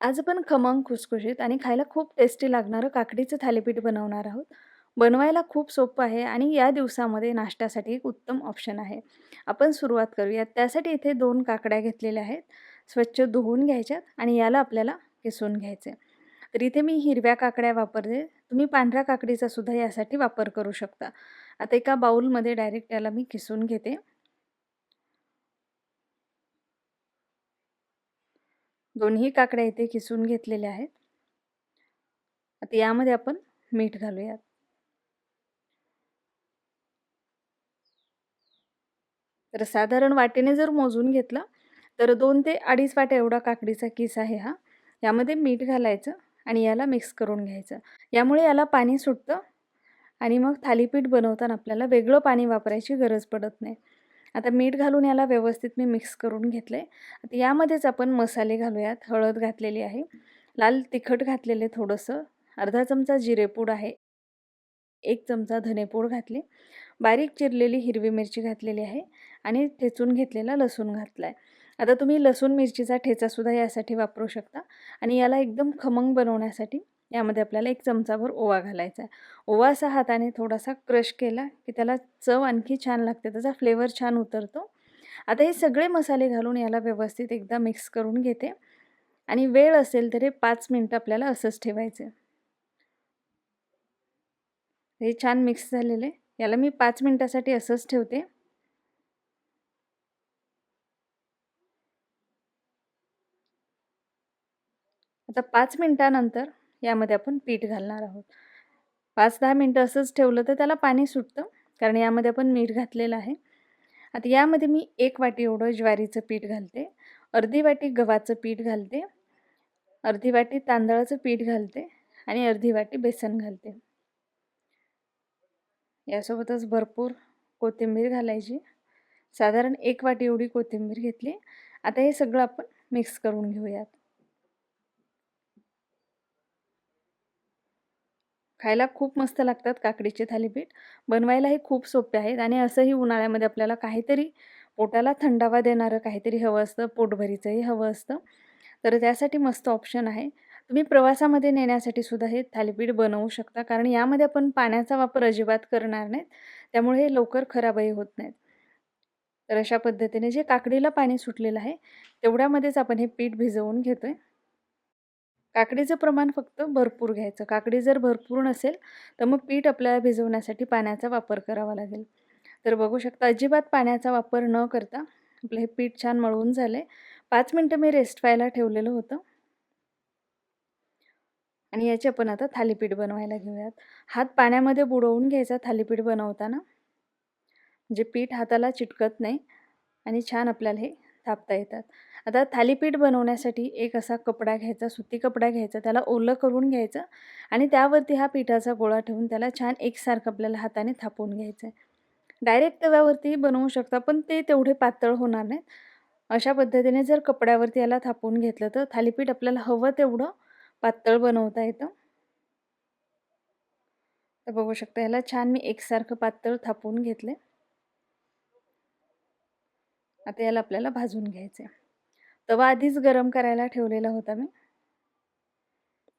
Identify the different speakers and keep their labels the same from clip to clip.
Speaker 1: आज आपण खमंग, खुसखुशीत आणि खायला खूप टेस्टी लागणारं काकडीचं थालीपीठ बनवणार आहोत. बनवायला खूप सोपं आहे आणि या दिवसामध्ये नाश्त्यासाठी एक उत्तम ऑप्शन आहे. आपण सुरुवात करूयात. त्यासाठी इथे 2 काकड्या घेतलेल्या आहेत. स्वच्छ धुवून घ्यायच्यात आणि याला आपल्याला किसून घ्यायचं तर इथे मी हिरव्या काकड्या वापरते. तुम्ही पांढऱ्या काकडीचा सुद्धा यासाठी वापर करू शकता. आता एका बाऊलमध्ये डायरेक्ट याला मी किसून घेते. दोन्ही काकड्या इथे किसून घेतलेल्या आहेत. आता यामध्ये आपण मीठ घालूयात. तर साधारण वाटेने जर मोजून घेतलं तर दोन ते अडीच वाट्या एवढा काकडीचा किस आहे हा. यामध्ये मीठ घालायचं आणि याला मिक्स करून घ्यायचं. यामुळे याला पाणी सुटतं आणि मग थालीपीठ बनवताना आपल्याला वेगळं पाणी वापरायची गरज पडत नाही. आता मीठ घालून याला व्यवस्थित मी मिक्स करून घेतलं आहे आता यामध्येच आपण मसाले घालूयात. हळद घातलेली आहे. लाल तिखट घातलेले थोडंसं. अर्धा चमचा जिरेपूड आहे. एक चमचा धनेपूड घातले. बारीक चिरलेली हिरवी मिरची घातलेली आहे आणि ठेचून घेतलेला लसूण घातला आहे आता तुम्ही लसूण मिरचीचा ठेचासुद्धा यासाठी वापरू शकता आणि याला एकदम खमंग बनवण्यासाठी यामध्ये आपल्याला एक चमचाभर ओवा घालायचा आहे. ओवा असा हाताने थोडासा क्रश केला की त्याला चव आणखी छान लागते. त्याचा फ्लेवर छान उतरतो. आता हे सगळे मसाले घालून याला व्यवस्थित एकदा मिक्स करून घेते. आणि वेळ असेल तर हे पाच मिनटं आपल्याला असंच ठेवायचं हे छान मिक्स झालेले याला मी पाच मिनटासाठी असंच ठेवते. आता पाच मिनटानंतर यामध्ये आपण पीठ घालणार आहोत. पाच दहा मिनटं असंच ठेवलं तर त्याला पाणी सुटतं कारण यामध्ये आपण मीठ घातलेलं आहे. आता यामध्ये मी एक वाटी एवढं ज्वारीचं पीठ घालते अर्धी वाटी गव्हाचं पीठ घालते अर्धी वाटी तांदळाचं पीठ घालते आणि अर्धी वाटी बेसन घालते. यासोबतच भरपूर कोथिंबीर घालायची. साधारण एक वाटी एवढी कोथिंबीर घेतली. आता हे सगळं आपण मिक्स करून घेऊयात. खायला खूप मस्त लागतात काकडीचे थालीपीठ. बनवायलाही खूप सोपे आहेत आणि असंही उन्हाळ्यामध्ये आपल्याला काहीतरी पोटाला थंडावा देणारं काहीतरी हवं असतं पोटभरीचंही हवं असतं. तर त्यासाठी मस्त ऑप्शन आहे. तुम्ही प्रवासामध्ये नेण्यासाठी सुद्धा हे थालीपीठ बनवू शकता कारण यामध्ये आपण पाण्याचा वापर अजिबात करणार नाहीत. त्यामुळे हे लवकर खराबही होत नाहीत. तर अशा पद्धतीने जे काकडीला पाणी सुटलेलं आहे तेवढ्यामध्येच आपण हे पीठ भिजवून घेतो आहे काकडीचं प्रमाण फक्त भरपूर घ्यायचं. काकडी जर भरपूर नसेल तर मग पीठ आपल्याला भिजवण्यासाठी पाण्याचा वापर करावा लागेल. तर बघू शकता अजिबात पाण्याचा वापर न करता आपलं हे पीठ छान मळवून झालं आहे पाच मिनटं मी रेस्ट व्हायला ठेवलेलं होतं. आणि याचे आपण आता थालीपीठ बनवायला घेऊयात. हात पाण्यामध्ये बुडवून घ्यायचा थालीपीठ बनवताना. म्हणजे पीठ हाताला चिटकत नाही आणि छान आपल्याला हे थापता येतात. आता थालीपीठ बनवण्यासाठी एक असा कपडा घ्यायचा सुती कपडा घ्यायचा त्याला ओलं करून घ्यायचं आणि त्यावरती हा पिठाचा गोळा ठेवून त्याला छान एकसारखं आपल्याला हाताने थापून घ्यायचं आहे. डायरेक्ट तव्यावरतीही बनवू शकता पण ते तेवढे पातळ होणार नाहीत. अशा पद्धतीने जर कपड्यावरती याला थापून घेतलं तर थालीपीठ आपल्याला हवं तेवढं पातळ बनवता येतं. तर बघू शकता याला छान मी एकसारखं पातळ थापून घेतले आता याला आपल्याला भाजून घ्यायचं आहे तवा आधीच गरम करायला ठेवलेला होता मी.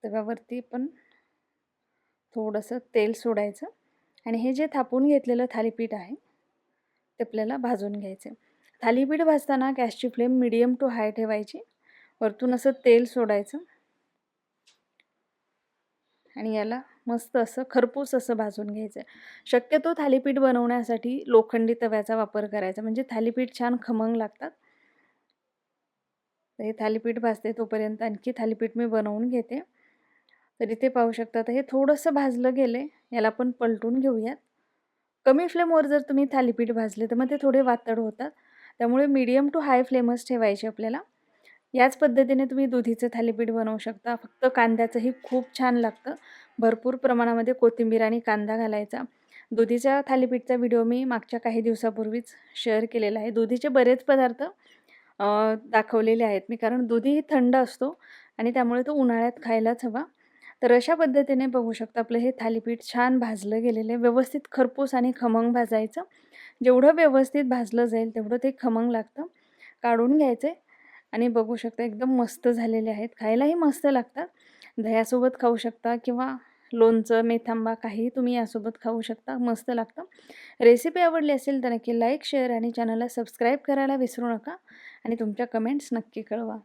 Speaker 1: तव्यावरती पण थोडंसं तेल सोडायचं आणि हे जे थापून घेतलेलं थालीपीठ आहे ते आपल्याला भाजून घ्यायचं. थालीपीठ भाजताना गॅसची फ्लेम मिडियम टू हाय ठेवायची. वरतून असं तेल सोडायचं. आणि याला मस्त असं खरपूस असं भाजून घ्यायचं. शक्यतो थालीपीठ बनवण्यासाठी लोखंडी तव्याचा वापर करायचा. म्हणजे थालीपीठ छान खमंग लागतात. तर हे थालीपीठ भाजते तोपर्यंत आणखी थालीपीठ मी बनवून घेते. तर इथे पाहू शकता तर हे थोडंसं भाजलं गेले याला आपण पलटून घेऊयात. कमी फ्लेमवर जर तुम्ही थालीपीठ भाजले तर मग ते थोडे वातड होतात. त्यामुळे मीडियम टू हाय फ्लेमच ठेवायचे आपल्याला. याच पद्धतीने तुम्ही दुधीचं थालीपीठ बनवू शकता. फक्त कांद्याचंही खूप छान लागतं. भरपूर प्रमाणामध्ये कोथिंबीर आणि कांदा घालायचा. दुधीच्या थालीपीठचा व्हिडिओ मी मागच्या काही दिवसापूर्वीच शेअर केलेला आहे. दुधीचे बरेच पदार्थ दाखवलेले आहेत. मी कारण दुधीही थंड असतो आणि त्यामुळे तो उन्हाळ्यात खायलाच हवा. तर अशा पद्धतीने बघू शकता आपलं हे थालीपीठ छान भाजलं गेलेलं आहे. व्यवस्थित खरपूस आणि खमंग भाजायचं. जेवढं व्यवस्थित भाजलं जाईल तेवढं ते खमंग लागतं. काढून घ्यायचं आहे आणि बघू शकता एकदम मस्त झालेले आहेत. खायलाही मस्त लागतात. दह्यासोबत खाऊ शकता किंवा लोणचं मेथांबा काहीही तुम्ही यासोबत खाऊ शकता. मस्त लागतं. रेसिपी आवडली असेल तर नक्की लाईक शेअर आणि चॅनलला सबस्क्राईब करायला विसरू नका. आणि तुमच्या कमेंट्स नक्की कळवा.